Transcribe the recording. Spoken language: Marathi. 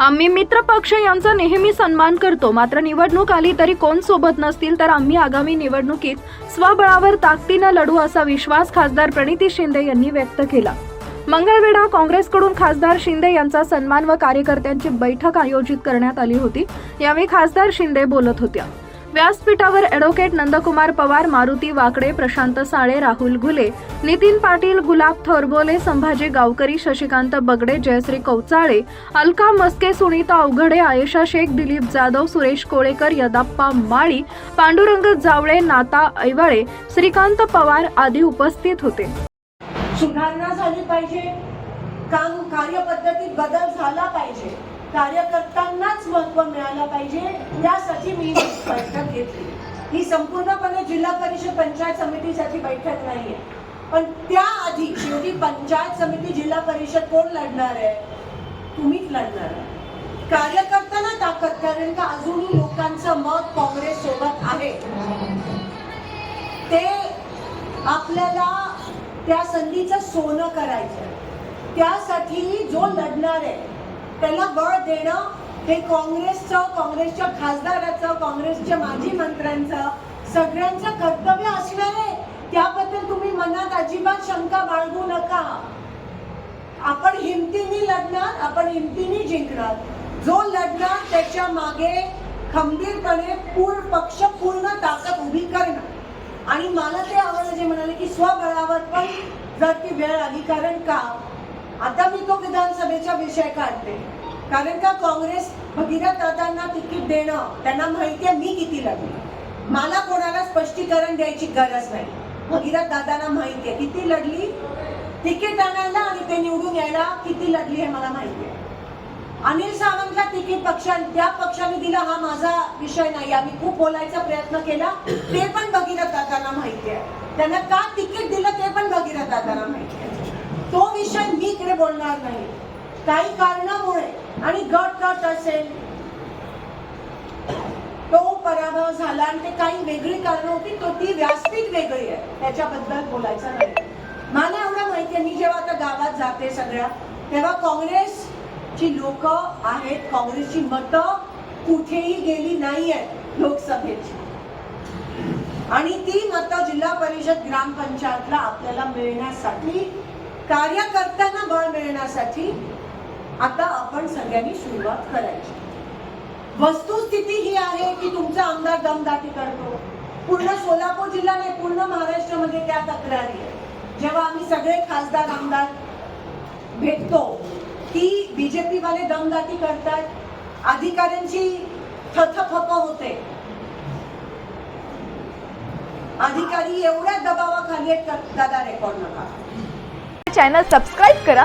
आम्ही मित्र पक्ष यांचा नेहमी सन्मान करतो. मात्र निवडणूक आली तरी कोण सोबत नसतील तर आम्ही आगामी निवडणुकीत स्वबळावर ताकदीनं लढू असा विश्वास खासदार प्रणिती शिंदे यांनी व्यक्त केला. मंगळवेढा काँग्रेसकडून खासदार शिंदे यांचा सन्मान व कार्यकर्त्यांची बैठक आयोजित करण्यात आली होती. यावेळी खासदार शिंदे बोलत होत्या. व्यासपीठावर ॲडव्होकेट नंदकुमार पवार मारुती वाकडे प्रशांत साळे राहुल घुले नितीन पाटील गुलाब थोरबोले संभाजी गावकरी शशिकांत बगडे जयश्री कौचाळे अलका मस्के सुनीता अवघडे आयशा शेख दिलीप जाधव सुरेश कोळेकर यदाप्पा माळी पांडुरंग जावळे नाता ऐवाळे श्रीकांत पवार आदी उपस्थित होते. सुधारणा झाली पाहिजे. काम कार्यपद्धतीत बदल झाला पाहिजे. कार्यकर्त्यांना महत्त्व मिळालं पाहिजे यासाठी मी बैठक घेतली. ही संपूर्णपणे जिल्हा परिषद पंचायत समितीसाठी बैठक नाहीये. पण त्याआधी शेवटी पंचायत समिती जिल्हा परिषद कोण लढणार आहे? तुम्हीच लढणार आहे. कार्यकर्त्यांना ताकद कारण का अजूनही लोकांचं मत काँग्रेस सोबत आहे. ते आपल्याला त्या संधीचं सोनं करायचं त्यासाठी जो लढणार आहे त्याला बळ देणं हे काँग्रेसचं काँग्रेसच्या खासदाराचं काँग्रेसच्या माजी मंत्र्यांचं सगळ्यांचं कर्तव्य असणार आहे. त्याबद्दल तुम्ही मनात अजिबात शंका बाळगू नका. आपण हिमतीने लढणार आपण हिमतीने जिंकणार. जो लढणार त्याच्यामागे खंबीरपणे पूर्ण पक्ष पूर्ण ताकद उभी करणं आणि मला ते आवडलं जे म्हणाले की स्वबळावर पण जर ती वेळ आली कारण का? आता मी तो विधानसभेचा विषय काढते. कारण का काँग्रेस भगीरथ दादांना तिकीट देणं त्यांना माहिती आहे मी किती लढली मला कोणाला स्पष्टीकरण द्यायची गरज नाही. भगीरथ दादांना माहिती आहे. किती लढली? तिकीट आणायला आणि ते निवडून यायला किती लढली हे मला माहिती आहे. अनिल सावंतला तिकीट पक्षाने त्या पक्षाने दिला हा माझा विषय नाही. आम्ही खूप बोलायचा प्रयत्न केला ते पण भगीरथ दादांना माहिती आहे. त्यांना का तिकीट दिलं ते पण भगीरथ दादांना माहिती आहे. तो विषय मी इकडे बोलणार नाही. काही कारणामुळे आणि गट गट असेल तो पराभव झाला आणि ते काही वेगळी कारण होती तो ती व्यासपीठ वेगळी आहे. त्याच्याबद्दल बोलायचं नाही. मला एवढं माहिती आहे मी जेव्हा आता गावात जाते सगळ्या तेव्हा काँग्रेसची लोक आहेत काँग्रेसची मतं कुठेही गेली नाही आहेत लोकसभेची. आणि ती मतं जिल्हा परिषद ग्रामपंचायतला आपल्याला मिळण्यासाठी कार्यकर्त्यांना बळ मिळण्यासाठी आता आपण सगळ्यांनी सुरुवात करायची. वस्तुस्थिती ही आहे की तुमचा आमदार दमदाटी करतो. पूर्ण सोलापूर जिल्हा नाही पूर्ण महाराष्ट्रामध्ये त्या तक्रारी जेव्हा आम्ही सगळे खासदार आमदार भेटतो की बीजेपी वाले दमदाटी करतात अधिकाऱ्यांची थथफप होते. अधिकारी एवढ्या दबावाखाली आहेत दादा रेकॉर्ड नका. चॅनल सबस्क्राईब करा